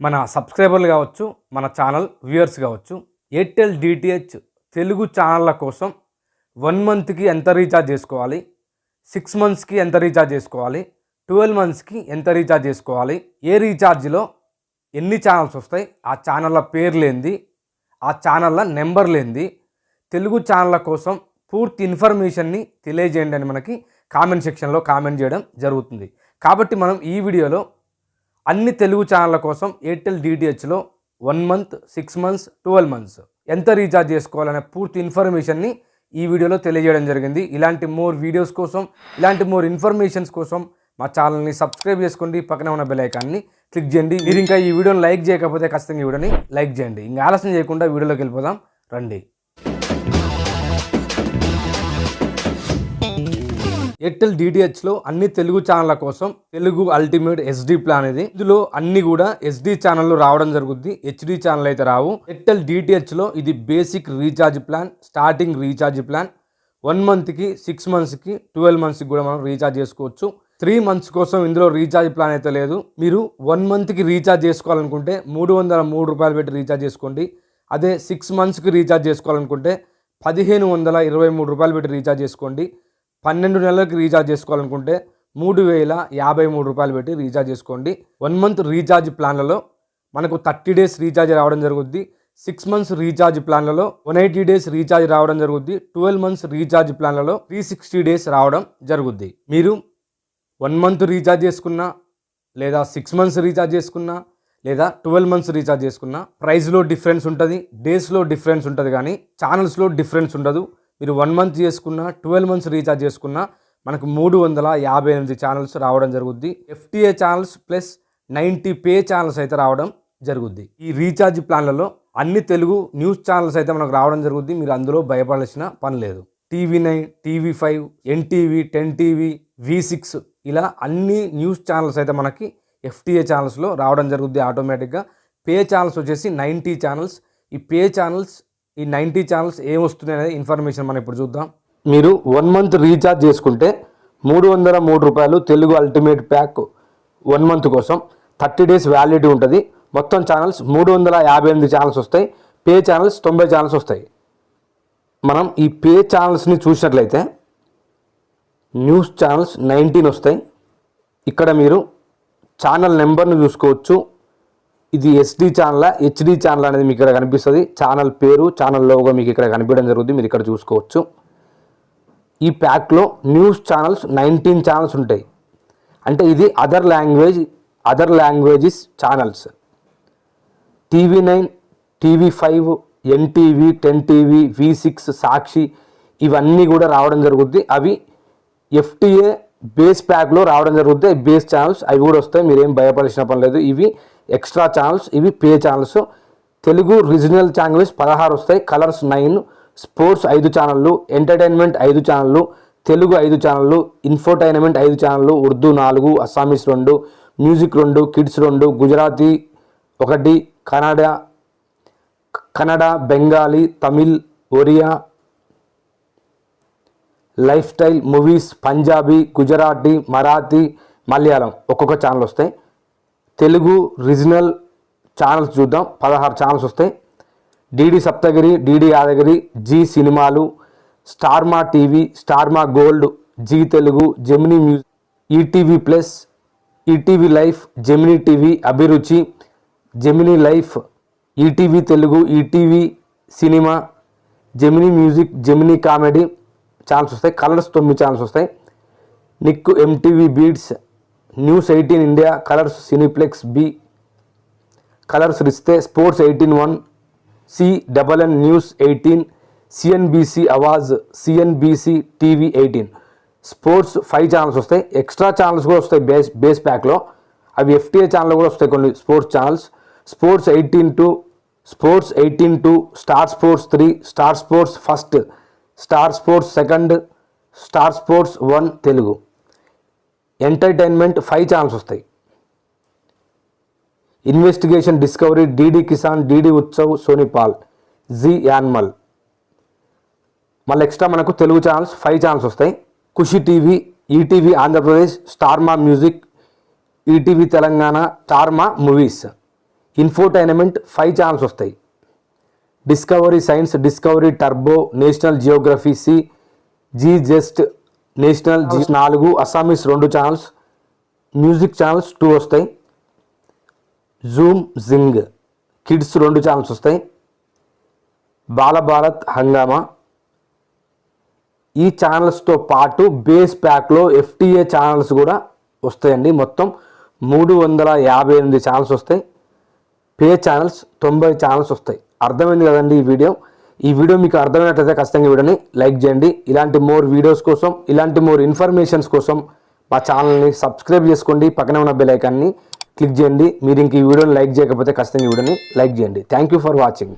మన సబ్స్క్రైబర్లు కావచ్చు మన ఛానల్ వ్యూయర్స్ కావచ్చు ఎయిర్టెల్ డిటిహెచ్ తెలుగు ఛానళ్ళ కోసం వన్ మంత్కి ఎంత రీఛార్జ్ చేసుకోవాలి సిక్స్ మంత్స్కి ఎంత రీఛార్జ్ చేసుకోవాలి ట్వెల్వ్ మంత్స్కి ఎంత రీఛార్జ్ చేసుకోవాలి ఏ రీఛార్జ్లో ఎన్ని ఛానల్స్ వస్తాయి ఆ ఛానళ్ళ పేర్లేంది ఆ ఛానళ్ళ నెంబర్లేంది తెలుగు ఛానళ్ళ కోసం పూర్తి ఇన్ఫర్మేషన్ని తెలియజేయండి అని మనకి కామెంట్ సెక్షన్లో కామెంట్ చేయడం జరుగుతుంది. కాబట్టి మనం ఈ వీడియోలో అన్ని తెలుగు ఛానళ్ళ కోసం Airtel డిటిహెచ్లో one month six months twelve months. ఎంత రీఛార్జ్ చేసుకోవాలనే పూర్తి ఇన్ఫర్మేషన్ని ఈ వీడియోలో తెలియజేయడం జరిగింది. ఇలాంటి మోర్ వీడియోస్ కోసం ఇలాంటి మోర్ ఇన్ఫర్మేషన్స్ కోసం మా ఛానల్ని సబ్స్క్రైబ్ చేసుకోండి. పక్కన ఉన్న బెల్ ఐకాన్ని క్లిక్ చేయండి. మీరు ఇంకా ఈ వీడియోని లైక్ చేయకపోతే ఖచ్చితంగా ఈ వీడియోని లైక్ చేయండి. ఇంకా ఆలస్యం చేయకుండా వీడియోలోకి వెళ్ళిపోదాం. రండి. ఎయిర్టెల్ డిటిహెచ్లో అన్ని తెలుగు ఛానళ్ళ కోసం తెలుగు అల్టిమేట్ ఎస్డి ప్లాన్ ఇది. ఇందులో అన్ని కూడా ఎస్డి ఛానల్లో రావడం జరుగుద్ది. హెచ్డి ఛానల్ అయితే రావు. ఎయిర్టెల్ డిటిహెచ్లో ఇది basic recharge plan starting recharge plan. One మంత్కి సిక్స్ మంత్స్కి ట్వెల్వ్ మంత్స్కి కూడా మనం రీఛార్జ్ చేసుకోవచ్చు. త్రీ మంత్స్ కోసం ఇందులో రీఛార్జ్ ప్లాన్ అయితే లేదు. మీరు వన్ మంత్కి రీఛార్జ్ చేసుకోవాలనుకుంటే మూడు వందల మూడు రూపాయలు పెట్టి రీఛార్జ్ చేసుకోండి. అదే సిక్స్ మంత్స్కి రీఛార్జ్ చేసుకోవాలనుకుంటే పదిహేను వందల ఇరవై మూడు రూపాయలు పెట్టి రీఛార్జ్ చేసుకోండి. పన్నెండు నెలలకి రీఛార్జ్ చేసుకోవాలనుకుంటే మూడు వేల యాభై మూడు రూపాయలు పెట్టి రీఛార్జ్ చేసుకోండి. వన్ మంత్ రీఛార్జ్ ప్లాన్లలో మనకు థర్టీ డేస్ రీఛార్జ్ రావడం జరుగుద్ది. సిక్స్ మంత్స్ రీఛార్జ్ ప్లాన్లలో వన్ ఎయిటీ డేస్ రీఛార్జ్ రావడం జరుగుద్ది. ట్వెల్వ్ మంత్స్ రీఛార్జ్ ప్లాన్లలో త్రీ సిక్స్టీ డేస్ రావడం జరుగుద్ది. మీరు వన్ మంత్ రీఛార్జ్ చేసుకున్నా లేదా సిక్స్ మంత్స్ రీఛార్జ్ చేసుకున్నా లేదా ట్వెల్వ్ మంత్స్ రీఛార్జ్ చేసుకున్నా ప్రైస్లో డిఫరెన్స్ ఉంటుంది డేస్లో డిఫరెన్స్ ఉంటుంది కానీ ఛానల్స్లో డిఫరెన్స్ ఉండదు. మీరు వన్ మంత్ చేసుకున్నా ట్వెల్వ్ మంత్స్ రీఛార్జ్ చేసుకున్నా మనకు మూడు వందల యాభై ఎనిమిది ఛానల్స్ రావడం జరుగుద్ది. FTA channels plus ninety pay channels అయితే రావడం జరుగుద్ది. ఈ రీఛార్జ్ ప్లాన్లలో అన్ని తెలుగు న్యూస్ ఛానల్స్ అయితే మనకు రావడం జరుగుద్ది. మీరు అందులో భయపడాల్సిన పని లేదు. TV nine TV five NTV ten TV V six ఇలా అన్ని న్యూస్ ఛానల్స్ అయితే మనకి ఎఫ్టీఏ ఛానల్స్లో రావడం జరుగుద్ది ఆటోమేటిక్గా పే ఛానల్స్ వచ్చేసి నైంటీ ఛానల్స్ ఈ పే ఛానల్స్ ఈ నైంటీ ఛానల్స్ ఏం వస్తుంది అనేది ఇన్ఫర్మేషన్ మనం ఇప్పుడు చూద్దాం. మీరు వన్ మంత్ రీఛార్జ్ చేసుకుంటే మూడు వందల మూడు రూపాయలు Telugu ultimate pack one month కోసం థర్టీ డేస్ వ్యాలిడిటీ ఉంటుంది. మొత్తం ఛానల్స్ మూడు వందల యాభై ఎనిమిది ఛానల్స్ వస్తాయి. పే ఛానల్స్ తొంభై ఛానల్స్ వస్తాయి. మనం ఈ పే ఛానల్స్ని చూసినట్లయితే న్యూస్ ఛానల్స్ నైన్టీన్ వస్తాయి. ఇక్కడ మీరు ఛానల్ నెంబర్ను చూసుకోవచ్చు. ఇది ఎస్డి ఛానల్ హెచ్డి ఛానల్ అనేది మీకు ఇక్కడ కనిపిస్తుంది. ఛానల్ పేరు ఛానల్ లోగో మీకు ఇక్కడ కనిపించడం జరుగుతుంది. మీరు ఇక్కడ చూసుకోవచ్చు. ఈ ప్యాక్లో న్యూస్ ఛానల్స్ నైన్టీన్ ఛానల్స్ ఉంటాయి. అంటే ఇది other language other languages channels TV nine TV five NTV ten TV V six Sakshi ఇవన్నీ కూడా రావడం జరుగుద్ది. అవి ఎఫ్టీఏ బేస్ ప్యాక్లో రావడం జరుగుతుంది బేస్ ఛానల్స్ అవి కూడా వస్తాయి. మీరేం భయపడాల్సిన పని లేదు. ఇవి ఎక్స్ట్రా ఛానల్స్ ఇవి pay channels Telugu regional channels పదహారు వస్తాయి. కలర్స్ నైన్ స్పోర్ట్స్ ఐదు ఛానళ్ళు ఎంటర్టైన్మెంట్ ఐదు ఛానళ్ళు తెలుగు ఐదు ఛానళ్ళు ఇన్ఫోటైన్మెంట్ ఐదు ఛానళ్ళు ఉర్దూ నాలుగు అస్సామీస్ రెండు మ్యూజిక్ రెండు కిడ్స్ రెండు గుజరాతీ ఒకటి Kannada Kannada Bengali Tamil Oriya lifestyle movies Punjabi Gujarati Marathi Malayalam ఒక్కొక్క ఛానల్ వస్తాయి. తెలుగు రీజనల్ ఛానల్స్ చూద్దాం. పదహారు ఛానల్స్ వస్తాయి. DD Saptagiri DD Yadagiri Zee సినిమాలు Star Maa TV Star Maa gold Zee Telugu Gemini music ETV plus ETV life Gemini TV Abhiruchi Gemini life ETV Telugu ETV cinema Gemini music Gemini comedy channels వస్తాయి. Colors తొమ్మిది channels వస్తాయి. Nick MTV beats news eighteen India Colors Cineplex B Colors Rishtey sports eighteen one C double N news eighteen CNBC Awaaz CNBC TV eighteen. Sports five channels వస్తాయి. Extra channels కూడా వస్తాయి base base ప్యాక్లో. అవి FTA channel కూడా వస్తాయి కొన్ని sports channels. Sports eighteen two sports eighteen two Star Sports three Star Sports first Star Sports second Star Sports one Telugu. Entertainment five channels వస్తాయి. Investigation Discovery DD Kisan DD Utsav Sony Pal Zee animal. మళ్ళీ extra మనకు Telugu channels five channels వస్తాయి. Khushi TV ETV Andhra Pradesh Star Maa music ETV Telangana Star Maa movies. Infotainment five channels వస్తాయి. Discovery science Discovery turbo national geography C Zee just national G నాలుగు అస్సామీస్ రెండు channels music channels two వస్తాయి. Zoom Zing kids రెండు channels వస్తాయి. బాలభారత్ హంగామా. ఈ ఛానల్స్తో పాటు బేస్ ప్యాక్లో ఎఫ్టీఏ ఛానల్స్ కూడా వస్తాయండి. మొత్తం మూడు వందల యాభై ఎనిమిది ఛానల్స్ వస్తాయి. పే ఛానల్స్ తొంభై ఛానల్స్ వస్తాయి. అర్థమైంది కదండి ఈ వీడియో ఈ వీడియో మీకు అర్థమైనట్లయితే ఖచ్చితంగా ఈ వీడియోని లైక్ చేయండి. ఇలాంటి మోర్ వీడియోస్ కోసం ఇలాంటి మోర్ ఇన్ఫర్మేషన్స్ కోసం మా ఛానల్ని సబ్స్క్రైబ్ చేసుకోండి. పక్కన ఉన్న బెల్ ఐకాన్ని క్లిక్ చేయండి. మీరు ఇంక ఈ వీడియోని లైక్ చేయకపోతే ఖచ్చితంగా ఈ వీడియోని లైక్ చేయండి. Thank you for watching